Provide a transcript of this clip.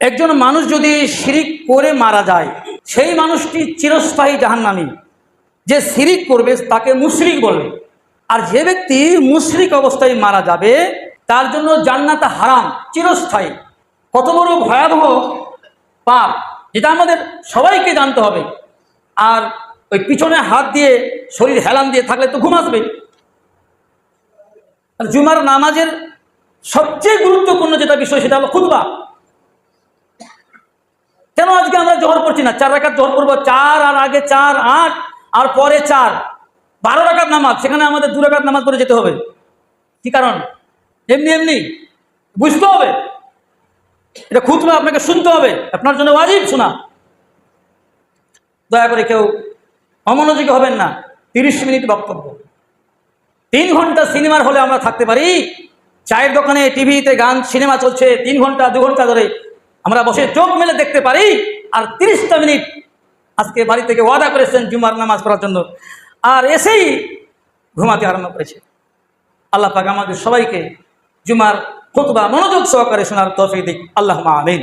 একজন মানুষ যদি শিরিক করে মারা যায়, সেই মানুষটি চিরস্থায়ী জাহান্নামী। যে শিরিক করবে, তাকে মুশরিক বলবে। আর যে ব্যক্তি মুশরিক অবস্থায় মারা যাবে, তার জন্য জান্নাত হারাম, চিরস্থায়ী। কত বড় ভয়াবহ পাপ, যেটা আমাদের সবাইকে জানতে হবে। আর ওই পিছনে হাত দিয়ে, শরীর হেলান দিয়ে থাকলে তো ঘুম আসবে। জুমার নামাজের সবচেয়ে গুরুত্বপূর্ণ যেটা বিষয়, সেটা হলো খুতবা কেন আজকে আমরা জোহর করছি না, চার রাকাত জোহর করব চার আর আগে চার, আট, আর পরে চার। বারো রাকাত নামাজ, সেখানে আমাদের দু রাকাত নামাজ পড়ে যেতে হবে। কি কারণ? এমনি এমনি। বুঝতে হবে। এটা খুতবা আপনাকে শুনতে হবে। আপনার জন্য ওয়াজিব, শোনা। দয়া করে কেউ অমনোযোগী হবেন না। তিরিশ মিনিট বক্তব্য। তিন ঘণ্টা সিনেমার হলে আমরা থাকতে পারি। চায়ের দোকানে, টিভিতে গান, সিনেমা চলছে। তিন ঘণ্টা, দু ঘণ্টা ধরে আমরা বসে চোখ মেলে দেখতে পারি। আর তিরিশটা মিনিট আজকে বাড়ি থেকে ওয়াদা করেছেন জুমার নামাজ পড়ার জন্য। আর এসেই ঘুমাতে আরম্ভ করেছে। আল্লাহ পাক আমাদের সবাইকে জুমার খুতবা মনোযোগ সহকারে শোনার তফিক দিক। আল্লাহ আমিন।